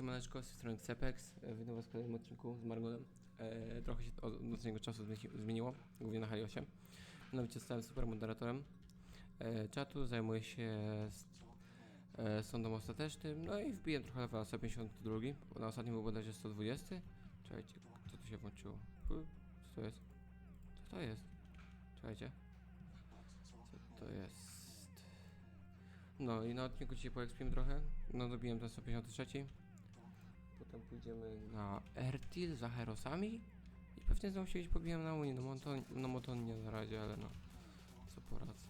Siemaneczko, z strony Cepex. E, Witam was w kolejnym odcinku z Margonem. E, trochę się od ostatniego czasu zmieni- zmieniło, głównie na Haliosie. Mianowicie zostałem super moderatorem e, czatu, zajmuję się e, sądem ostatecznym, no i wbiłem trochę level na 152, bo na ostatnim był bodajże 120. Czekajcie, co tu się włączyło? Co to jest? Co to jest? Czekajcie. Co to jest? No i na odcinku dzisiaj poekspimy trochę. No dobiłem ten 153. Potem pójdziemy na Ertil za Herosami. I pewnie znowu się gdzieś pobijam na Unii. No moton, no moton nie na razie, ale no. Co poradzę.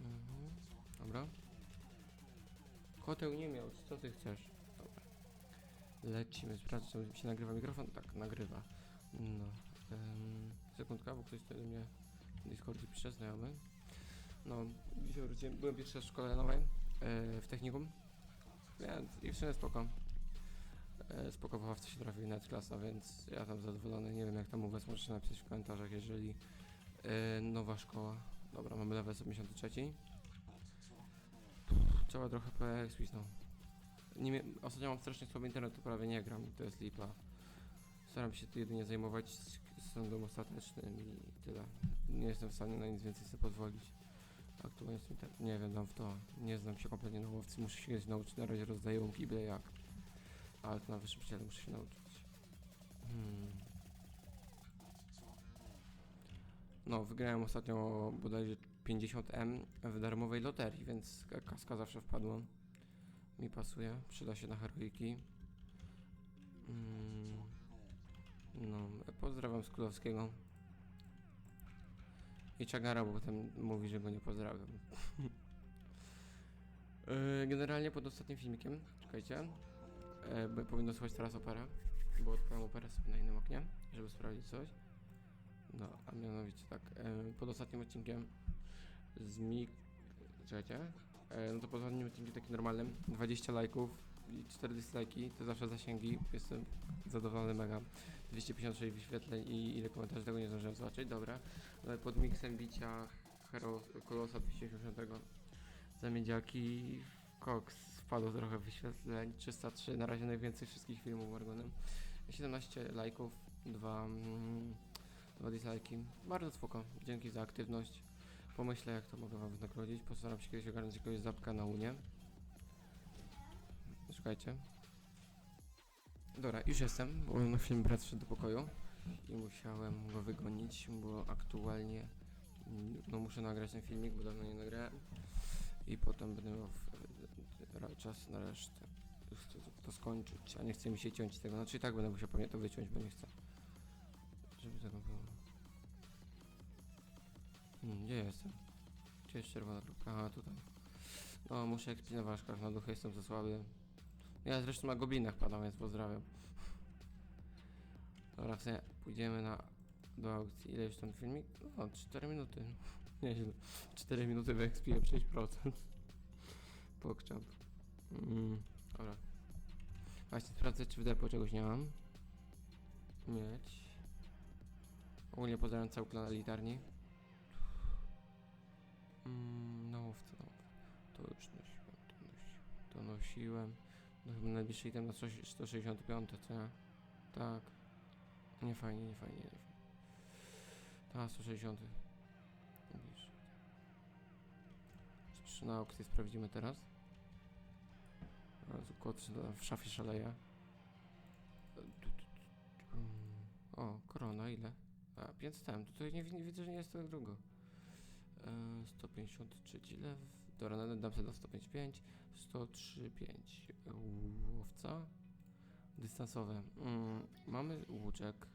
Mhm. Dobra. Koteł nie miał, co ty chcesz? Dobra. Lecimy, sprawdź, czy się nagrywa mikrofon? Tak, nagrywa. No. Ym, sekundka, bo ktoś tutaj do mnie w Discordzie pisze, znajomy. No, dzisiaj wróciłem, byłem pierwszy raz w szkole nowej, e, w technikum, więc i w sumie spoko. E, spoko wychowawca się trafił net klasa, więc ja tam zadowolony, nie wiem jak tam u was, możecie napisać w komentarzach, jeżeli e, nowa szkoła. Dobra, mamy level 73. Trzeba trochę poekspić, no. Nie, ostatnio mam strasznie słaby internet, to prawie nie gram i to jest lipa. Staram się tu jedynie zajmować sądem ostatecznym i tyle. Nie jestem w stanie na nic więcej sobie pozwolić. Aktualnie jestem tak, nie wiem, dam w to. Nie znam się kompletnie na łowcy, muszę się nauczyć. Na razie rozdaję łąki byle jak. Ale to na wyższym ciele muszę się nauczyć. Hmm. No, wygrałem ostatnio bodajże 50M w darmowej loterii, więc ka- kaska zawsze wpadła. Mi pasuje, przyda się na heroiki. Mm. No, pozdrawiam z Królewskiego. I Czagara, bo potem mówi, że go nie pozdrawiam. Yy, Generalnie pod ostatnim filmikiem, czekajcie, yy, powinno słuchać teraz opera, bo odpalam operę sobie na innym oknie, żeby sprawdzić coś. No, a mianowicie tak, yy, pod ostatnim odcinkiem z mi... czekajcie, no to pod ostatnim odcinkiem takim normalnym, 20 lajków 4 dislajki, to zawsze zasięgi, jestem zadowolony mega. 256 wyświetleń i ile komentarzy tego nie zdążyłem zobaczyć, dobra. Pod miksem bicia Hero Kolosa 280 za miedziaki Cox wpadło trochę wyświetleń, 303, na razie najwięcej wszystkich filmów Wargonem. 17 lajków, 2, mm, 2 dislajki, bardzo spoko, dzięki za aktywność. Pomyślę jak to mogę wam wynagrodzić, postaram się kiedyś ogarnąć jakiegoś zapka na Unię. Szukajcie. Dobra, już jestem, bo na film brat wszedł do pokoju i musiałem go wygonić, bo aktualnie no muszę nagrać ten filmik, bo dawno nie nagrałem. I potem będę miał ra- czas na resztę. To, to skończyć, a nie chce mi się ciąć tego, znaczy i tak będę musiał pewnie to wyciąć, bo nie chcę. Żeby tego było. Hmm, gdzie jestem? gdzie jest czerwona kropka? Aha, tutaj. No muszę ekspić na ważkach, na duchy jestem za słaby ja zresztą na goblinach padam, więc pozdrawiam Dobra, w sumie pójdziemy na do aukcji. Ile już ten filmik? No, 4 minuty. Nieźle. 4 minuty wyekspiłem 6%. Pokczap. Mm, dobra. Właśnie sprawdzę, czy w depo czegoś nie mam. Mieć. Ogólnie pozdrawiam cały plan elitarni. Mm, no mówcy, no. To już nosiłem, to nosiłem. To nosiłem. No chyba najbliższy item na 165, co? Tak. Nie fajnie, nie fajnie, nie fajnie. Ta, 160. Najbliższy. Trzy na aukcję sprawdzimy teraz. Kot w szafie szaleje. O, korona, ile? A, 500 tam. Tutaj nie, nie widzę, że nie jest tak drogo. E, 153 lew. Dobra, no, dam sobie do 155. 103,5. Łowca. Dystansowe. Mm, mamy łuczek.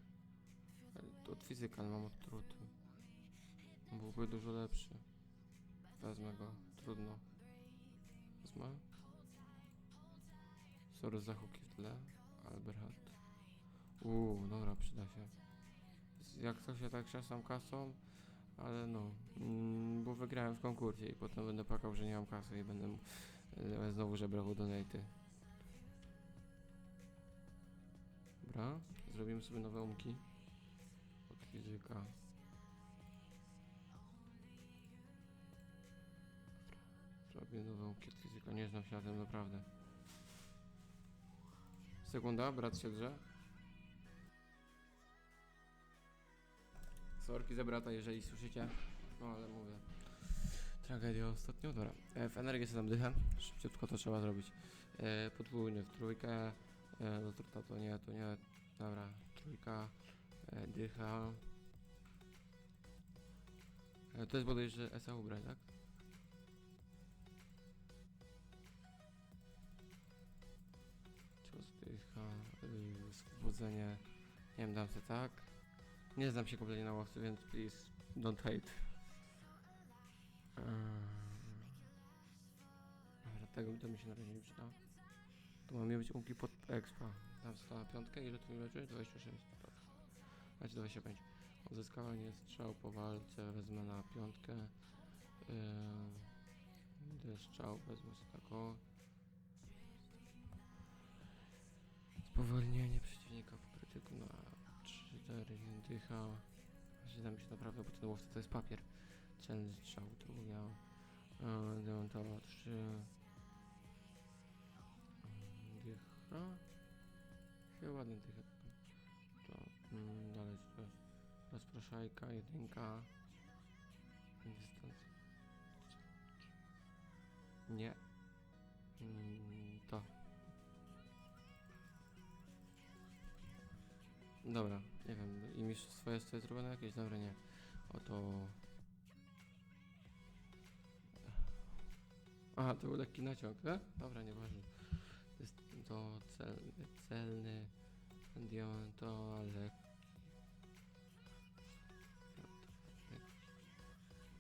Od physical mam odtruty. Byłby dużo lepszy. Wezmę go. Trudno. Wezmę. Sorry za huki w tle. Alberhat. Uuu, dobra, przyda się. Jak to się tak czasem kasą, ale no, mm, bo wygrałem w konkursie i potem będę płakał, że nie mam kasy i będę e, znowu żebrał donaty. Dobra, zrobimy sobie nowe umki. Od fizyka. Nowe umki od fizyka, nie znam się na tym naprawdę. Sekunda, brat się drze. Sorki za brata, jeżeli słyszycie. No ale mówię. Tragedia ostatnio. Dobra. E, w energię sobie tam dychę. Szybciutko to trzeba zrobić. E, podwójny w trójkę. E, do truta to nie, to nie. Dobra. Trójka. E, dycha. E, to jest bodajże SA ubrać, tak? Cios dycha. Yy, Swobodzenie. Nie wiem, dam sobie tak. Nie znam się kompletnie na łowcy, więc please don't hate. Eee. Dobra, tego to mi się na razie nie przyda. Tu mam być umki pod expa. Dam sobie na piątkę, ile tu mi leży? 26. Dobrze. Znaczy 25. Odzyskanie strzał po walce wezmę na piątkę. Yy, strzał wezmę sobie taką. Spowolnienie przeciwnika po krytyku na 4 dycha. Mi się naprawdę, bo ten łowca to jest papier. Celny strzał miał. Yy, Demontowa 3. Dycha. Chyba ładny dycha. To mm, dalej to? Rozpraszajka, jedynka. Dystans. Nie. Mm, to. Dobra, mistrzostwo jest tutaj zrobione jakieś? Dobra, nie. Oto... Aha, to był lekki naciąg, e? Dobra, nieważne. To jest to celny, celny, diamentowa, lekki.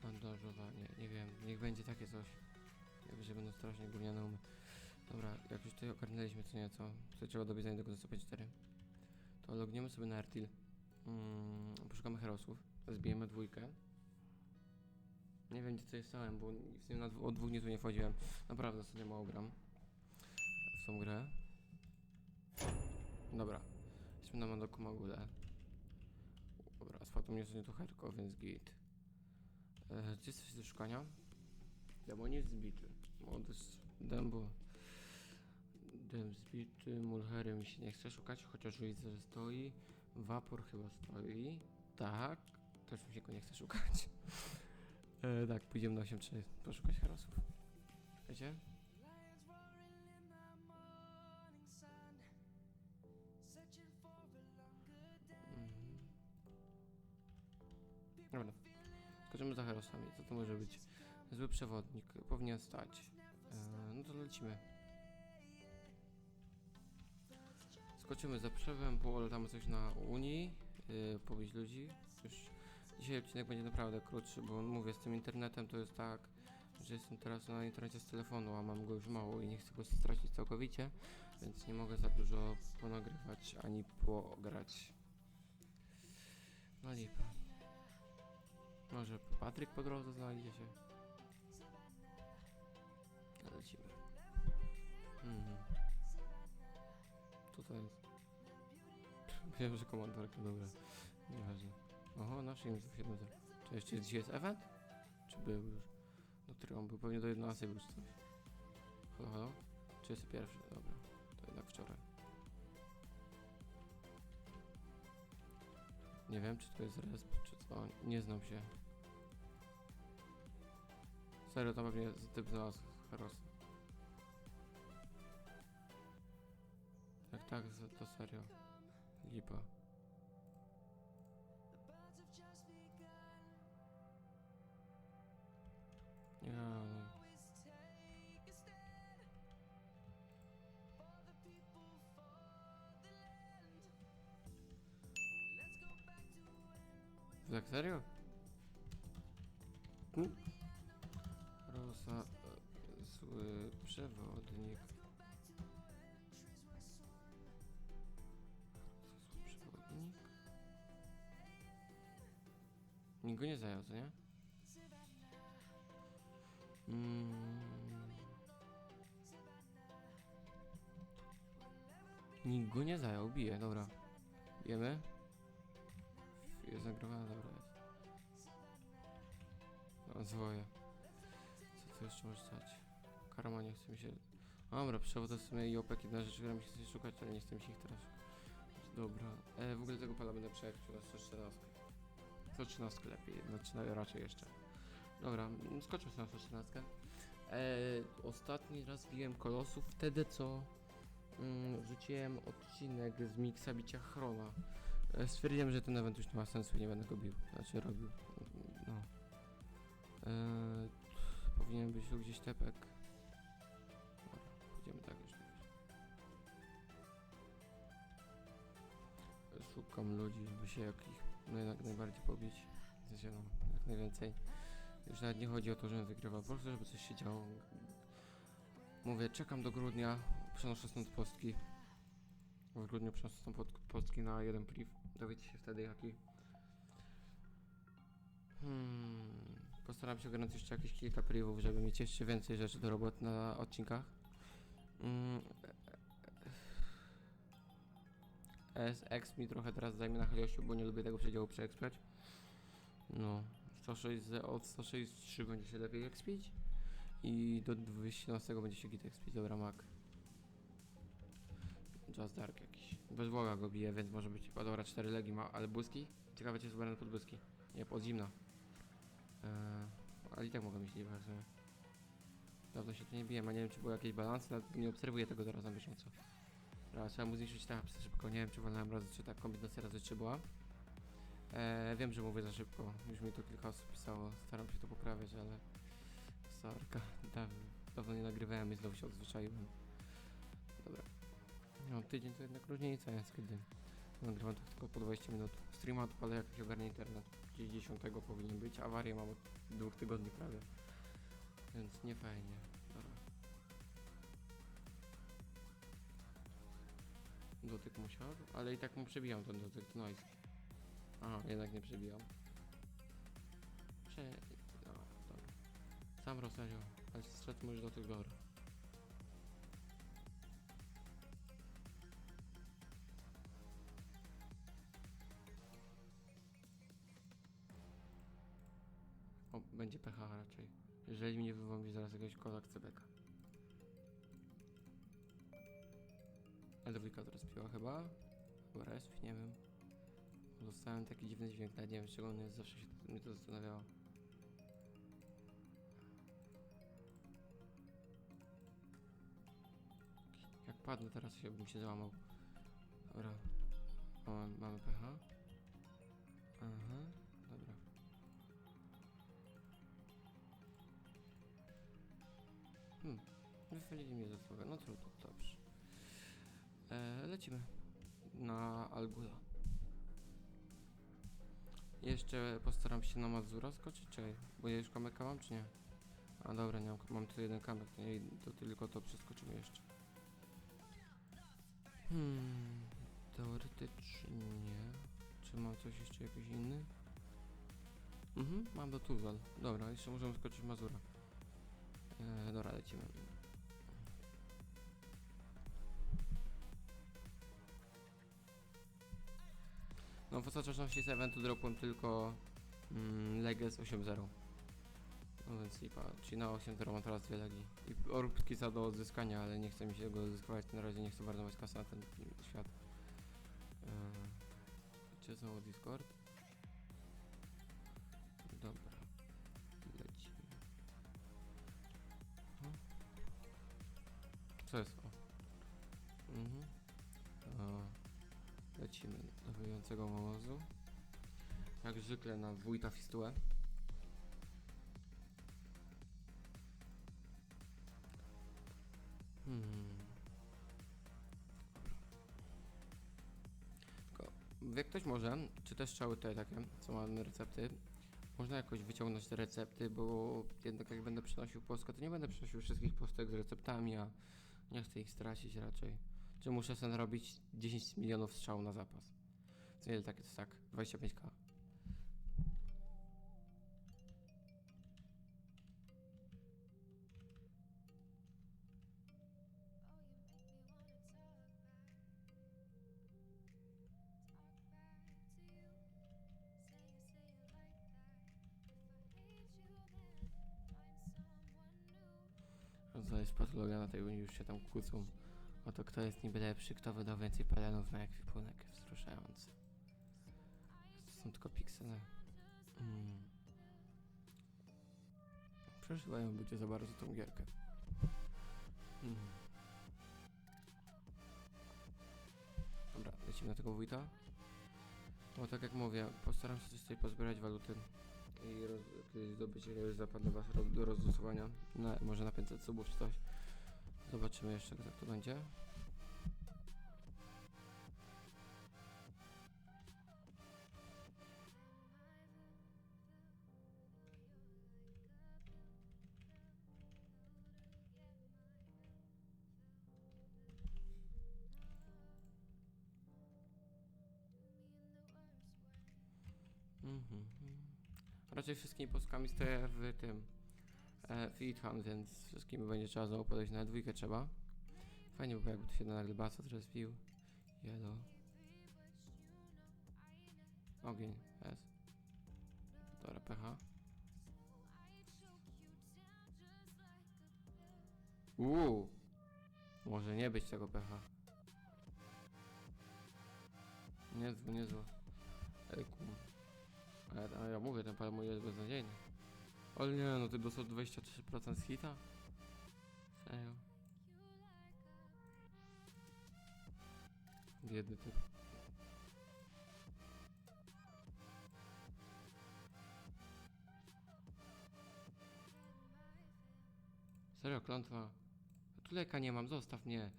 Bandażowanie, nie wiem, niech będzie takie coś. Najwyżej będą strasznie gówniane umy. Dobra, jak już tutaj ogarnęliśmy co nieco, to trzeba dobiec do tego do 154 to logniemy sobie na Ertil. Mm, poszukamy herosów. Zbijemy dwójkę. Nie wiem gdzie tutaj stałem, bo w sumie na od dwóch dni tu nie wchodziłem. Naprawdę sobie mało gram w tą grę. Dobra. Jesteśmy na Madoku Magule. Dobra, asfaltu mnie nie to herko, więc git. E, gdzie jest coś do szukania? Demonic zbity. Modus dębu. Dem zbity, mulhery mi się nie chce szukać, chociaż widzę, że stoi. Wapor chyba stoi. Tak, też mi się go nie chce szukać. e, tak, pójdziemy na 8.3 poszukać herosów. Wiecie? Mhm. Dobra. Skoczymy za herosami. Co to może być? Zły przewodnik. Powinien stać. E, no to lecimy. Skoczymy za przewem, polatamy coś na Unii, yy, pobić ludzi. Już dzisiaj odcinek będzie naprawdę krótszy, bo mówię, z tym internetem to jest tak, że jestem teraz na internecie z telefonu, a mam go już mało i nie chcę go stracić całkowicie, więc nie mogę za dużo ponagrywać ani pograć. No lipa. Może Patryk po drodze znajdzie się. Lecimy. Mhm. Co to jest? Wiem, że komandorka, dobra. Nieważne. Oho, nasz im 7 Czy jeszcze dzisiaj jest event? Czy był już? Do którego on był? Pewnie do 11 był coś. Halo, halo? Czy jest pierwszy? Dobra. To jednak wczoraj. Nie wiem, czy to jest resp, czy co. Nie znam się. Serio, to pewnie typ znalazł Herosa. Tak, tak, z- to serio. Lipa. Ja, no. Tak serio? Hmm? Rosa, e, zły przewodnik. Nikt go nie zajął, co nie? Mm. Nikt go nie zajął, bije, dobra. Bijemy? Jest nagrywana, dobra jest. No, zwoje. Co tu jeszcze może stać? Karma nie chce mi się... Dobra, przechodzę w sumie i opek jedna rzecz, która mi się chce szukać, ale nie chcę mi się ich teraz. Dobra, e, w ogóle tego pala będę przejakił na 114. 113 lepiej, znaczy no, raczej jeszcze. Dobra, skoczmy na 114. E, ostatni raz biłem kolosów wtedy, co mm, wrzuciłem odcinek z miksa bicia Chrona. E, stwierdziłem, że ten event już nie ma sensu nie będę go bił, znaczy robił. No. E, powinien być tu gdzieś tepek. Dobra, pójdziemy tak już. Szukam ludzi, żeby się jakich no jednak najbardziej pobić. Sensie no, jak najwięcej. Już nawet nie chodzi o to, żebym wygrywał, po prostu żeby coś się działo. Mówię, czekam do grudnia, przenoszę stąd postki. W grudniu przenoszę stąd postki na jeden priv. Dowiecie się wtedy jaki. Hmm. Postaram się ogarnąć jeszcze jakieś kilka privów, żeby mieć jeszcze więcej rzeczy do roboty na odcinkach. Mm. SX mi trochę teraz zajmie na Heliosiu, bo nie lubię tego przedziału przeekspiać. No, 106, z- od 163 będzie się lepiej expić i do 212 będzie się git expić, dobra Mac. Just Dark jakiś. Bez Boga go bije, więc może być chyba dobra 4 legi ma, ale błyski? Ciekawe czy jest ubrany pod błyski. Nie, pod zimna. Eee, ale i tak mogę mieć sumie. Dawno się tu nie biłem, a nie wiem czy były jakieś balansy, nie obserwuję tego teraz na bieżąco. Dobra, trzeba mu zniszczyć tapsy szybko, nie wiem czy wolałem razy, czy ta kombinacja razy czy była. Eee, wiem, że mówię za szybko, już mi tu kilka osób pisało, staram się to poprawiać, ale... Sorka, dawno, dawno nie nagrywałem i znowu się odzwyczaiłem. Dobra. No, tydzień to jednak różnica jest, kiedy nagrywam tak tylko po 20 minut. Streama odpalę jak się ogarnie internet. Gdzieś 10 powinien być, awarię mam od dwóch tygodni prawie. Więc nie fajnie. Dotyk musiał, ale i tak mu przebijam ten dotyk, to nice. Aha, jednak nie przebijam. Prze... No, dobra. Sam rozsadził, ale strzec możesz dotyk dobra. O, będzie PH raczej. Jeżeli mnie wywąbi zaraz jakiegoś kola CBK. Elwika teraz piła chyba? Chyba resp, nie wiem. Dostałem taki dziwny dźwięk, nawet nie wiem czego on jest, zawsze się to, mnie to zastanawiało. Jak padnę teraz się bym się załamał. Dobra. O, mamy, PH. Aha, dobra. Hmm, wychwalili mnie za słowa, no trudno, dobrze. E, lecimy na Algula. Jeszcze postaram się na Mazura skoczyć, czy bo ja już kamyka mam, czy nie? A dobra, nie mam, mam tu jeden kamek, to, tylko to przeskoczymy jeszcze. Hmm, teoretycznie. Czy ma coś jeszcze jakiś inny? Mhm, mam do Tuzal. Dobra, jeszcze możemy skoczyć Mazura. E, dobra, lecimy. No w ostateczności z eventu dropłem tylko mm, Leges 8.0. No więc lipa, czyli na 8.0 mam teraz dwie legi. I orbki za do odzyskania, ale nie chce mi się go odzyskiwać, na razie nie chcę marnować kasy na ten świat. Gdzie znowu Discord? Dobra, lecimy. Co jest? Do wyjącego mołozu. Jak zwykle na wójta fistułę. Hmm. Tylko wie ktoś może, czy te strzały tutaj takie, co mamy recepty, można jakoś wyciągnąć te recepty, bo jednak jak będę przynosił Polskę, to nie będę przynosił wszystkich postek z receptami, a nie chcę ich stracić raczej. Czy muszę sobie robić 10 milionów strzał na zapas? To ile tak jest tak? 25k. Znaleźć patologa na tej unii już się tam kłócą. Oto kto jest niby lepszy, kto wydał więcej pelenów na ekwipunek. Wzruszający. Są tylko piksele. Mm. Przeżywają ludzie za bardzo tą gierkę. Mm. Dobra, lecimy na tego wójta. No tak jak mówię, postaram się tutaj pozbierać waluty i roz, kiedyś zdobyć jakiegoś zapadł was roz, do rozlosowania. Na, może na 500 subów czy coś. Zobaczymy jeszcze jak to będzie. Mhm. Raczej wszystkimi postkami stoję w tym e, więc wszystkimi będzie trzeba znowu podejść na dwójkę trzeba. Fajnie by było jakby tu się nagle basa teraz pił. Jelo. Ogień, S. Dobra, PH. Uuu. Może nie być tego PH. Niezły, niezły. Ejku. Ale, ale ja mówię, ten pan mój jest beznadziejny. Ale nie, no ty dostał 23% z hita? Serio? Biedny typ. Serio, klątwa. Ja tu leka nie mam, zostaw mnie.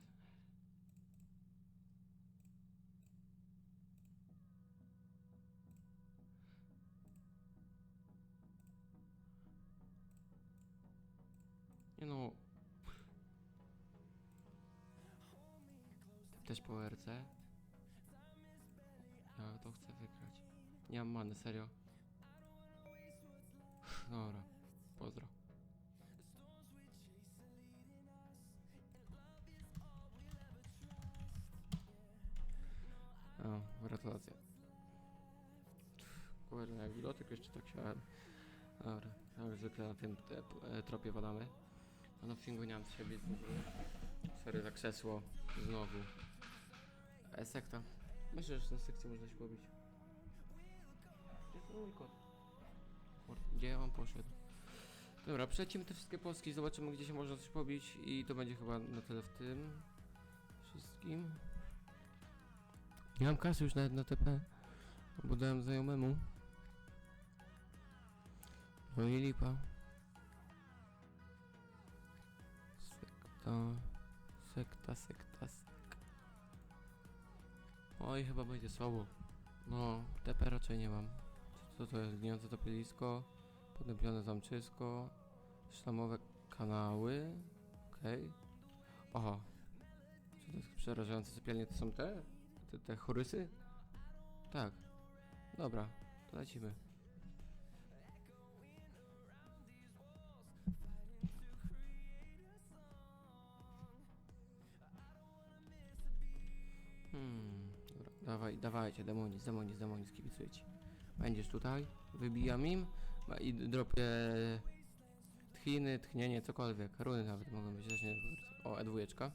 Serio. Dobra, pozdro. O, gratulacje. Kurde, jak bilotyk jeszcze tak się... Dobra, jak zwykle na tym te, e, tropie wadamy. A no fingu nie mam z siebie w. Sorry, tak krzesło. Znowu. E, sekta. Myślę, że na sekcji można się pobić. Mój kot? Kur- Gdzie on poszedł? Dobra, przelecimy te wszystkie polski, zobaczymy gdzie się można coś pobić i to będzie chyba na tyle w tym wszystkim. Nie mam kasy już nawet na TP, bo dałem znajomemu. No i lipa. Sekta, sekta, sekta, sekta. Oj, chyba będzie słabo. No, TP raczej nie mam. Co to jest? Gniące topielisko, podępione zamczysko, szlamowe kanały. Okej. Oho. Czy to jest przerażające sypialnie to są te? Te, te chorysy? Tak. Dobra, to lecimy. Hmm, dobra, dawaj, dawajcie, demonic, demonic, demonic, kibicujcie. Będziesz tutaj, wybijam im i dropię tchiny, tchnienie, cokolwiek. Runy nawet mogą być, też nie O, E2.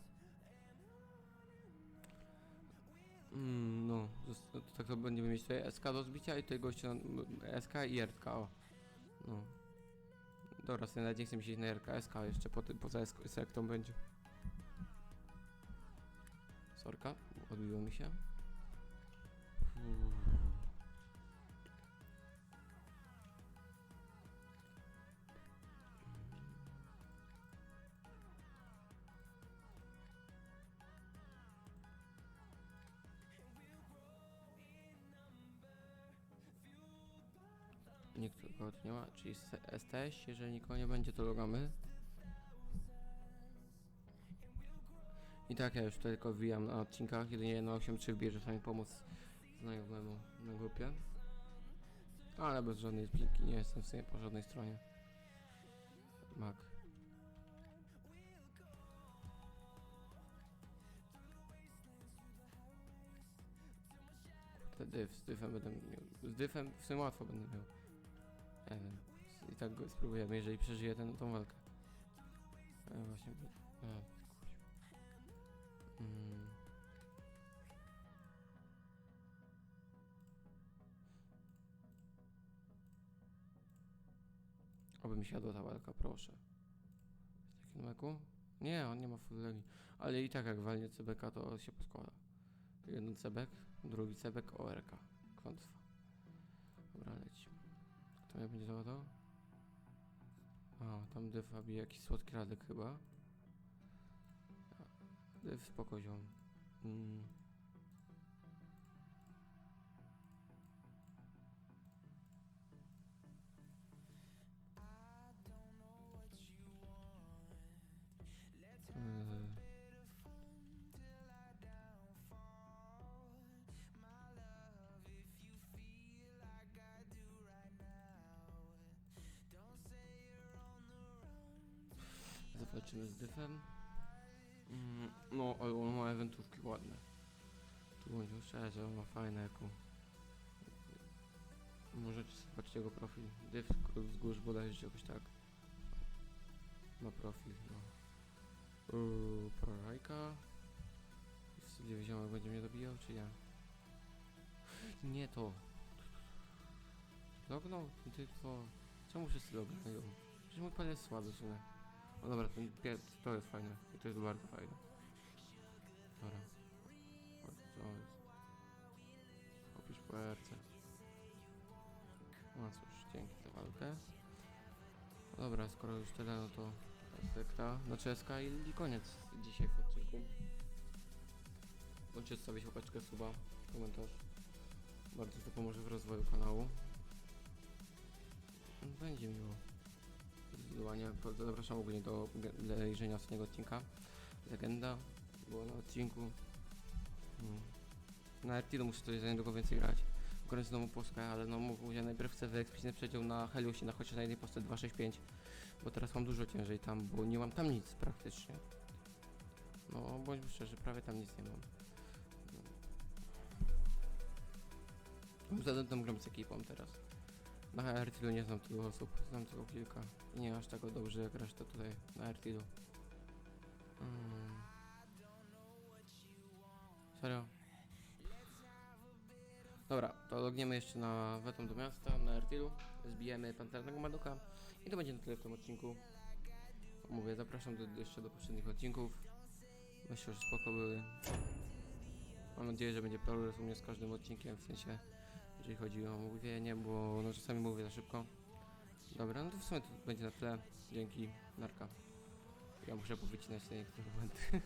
Mm, no, to tak to będziemy mieć tutaj SK do zbicia i tutaj gościa na- m- SK i RK, o. No. Dobra, sobie nawet nie chcę iść na RK, SK jeszcze po, poza sektą będzie. Sorka, odbiło mi się. Uff. Nie ma, czyli STS, jeżeli nikogo nie będzie, to logamy. I tak ja już tutaj tylko wbijam na odcinkach, jedynie na 8.3 wbiję, żeby pomóc znajomemu na grupie. Ale bez żadnej zbiki, nie jestem w sumie po żadnej stronie. Mac. Te dyf, z dyfem będę miał. Z dyfem w sumie łatwo będę miał. Wiem. I tak go spróbujemy, jeżeli przeżyję tę tą walkę. E, właśnie. E, mm. Oby mi siadła ta walka, proszę. W takim meku? Nie, on nie ma full legi. Ale i tak jak walnie CBK, to się poskłada. Jeden cebek, drugi cebek, ORK. Kwantwa. Dobra, lecimy. Kto mnie będzie załadał? A, tam Defa bije jakiś słodki radek chyba. Def spoko ziom. Mm. Zawalczymy z dyfem. Mm, no, ale on ma eventówki ładne. Tu będzie szczerze, on ma fajne eku. Możecie zobaczyć jego profil. Dyf wzgórz bodajże jakoś tak. Ma profil, no. Uuu, prorajka. Gdzie ziomek będzie mnie dobijał, czy ja? Nie to. Lognął? Tylko... Czemu wszyscy lognają? Przecież mój pan jest słaby w. No dobra, ten to jest fajne. I to jest bardzo fajne. Dobra. O, co jest? Opisz po RC. No cóż, dzięki za walkę. No dobra, skoro już tyle, no to sekta, znaczy SK i, i koniec dzisiaj w odcinku. Bądźcie zostawić łapeczkę, suba, komentarz. Bardzo to pomoże w rozwoju kanału. Będzie miło. Po- Zapraszam ogólnie do obejrzenia ostatniego odcinka. Legenda było na odcinku. Mm. Na Ertilu muszę coś za niedługo więcej grać. Grać znowu Polskę, ale no mówię, najpierw chcę wyeksplicitny przedział na Heliusie, na chociaż na jednej postce 265. Bo teraz mam dużo ciężej tam, bo nie mam tam nic praktycznie. No, bądźmy szczerzy, prawie tam nic nie mam. No. Zatem tam gram z ekipą teraz. Na Airtilu nie znam tylu osób, znam tylko kilka. Nie aż tak dobrze jak reszta tutaj na Airtilu. Mm. Serio? Dobra, to logniemy jeszcze na Wetom do miasta, na Airtilu. Zbijemy panternego Madoka. I to będzie na tyle w tym odcinku. Mówię, zapraszam do, jeszcze do poprzednich odcinków. Myślę, że spoko były. Mam nadzieję, że będzie progres u mnie z każdym odcinkiem, w sensie, jeżeli chodzi o mówienie, bo no, czasami mówię za szybko. Dobra, no to w sumie to będzie na tyle. Dzięki, narka. Ja muszę powycinać te niektóre momenty.